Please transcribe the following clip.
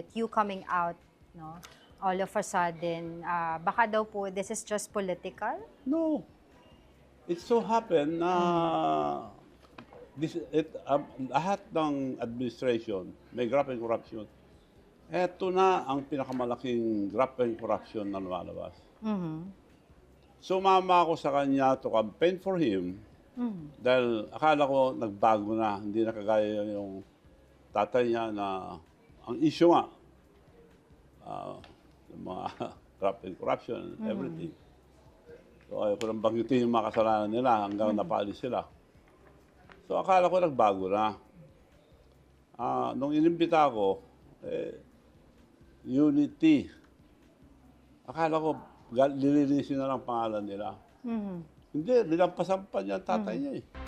That you coming out, no? All of a sudden, ah, baka daw po this is just political? No. It so happened na this, it, um, lahat ng administration may graft and corruption. Ito na ang pinakamalaking graft and corruption na lumalabas. Mhm. Sumama ako sa kanya to campaign for him Mhm. dahil akala ko nagbago na, hindi na kagaya yung tatay niya na ang issue nga, ah, yung mga graft and corruption, and everything. So ayaw ko nang banggitin yung mga kasalanan nila hanggang napaalis sila. So akala ko nagbago na. Ah, nung inimbita ako, eh, Unity. Akala ko lilinisin na lang pangalan nila. Mhm. Hindi, nilampasan pa niya ang tatay niya eh.